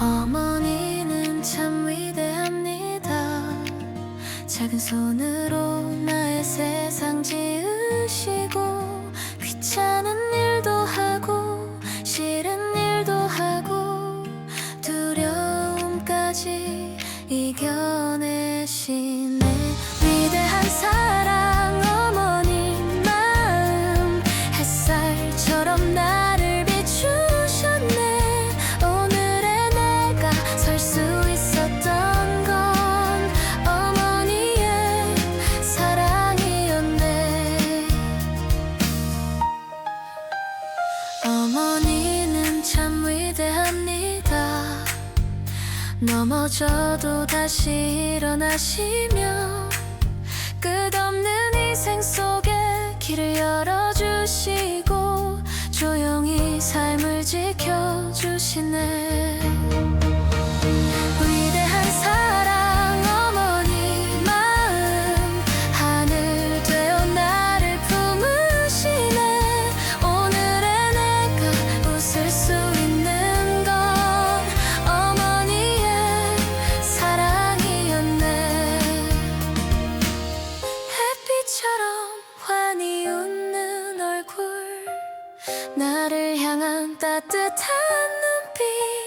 어머니는 참 위대합니다. 작은 손으로 나의 세상 지으시고 귀찮은 일도 하고 싫은 일도 하고 두려움까지 이겨내신 어머니는 참 위대합니다. 넘어져도 다시 일어나시며 끝없는 희생 속에 길을 열어주시고 조용히 삶을 지켜주시네 나를 향한 따뜻한 눈빛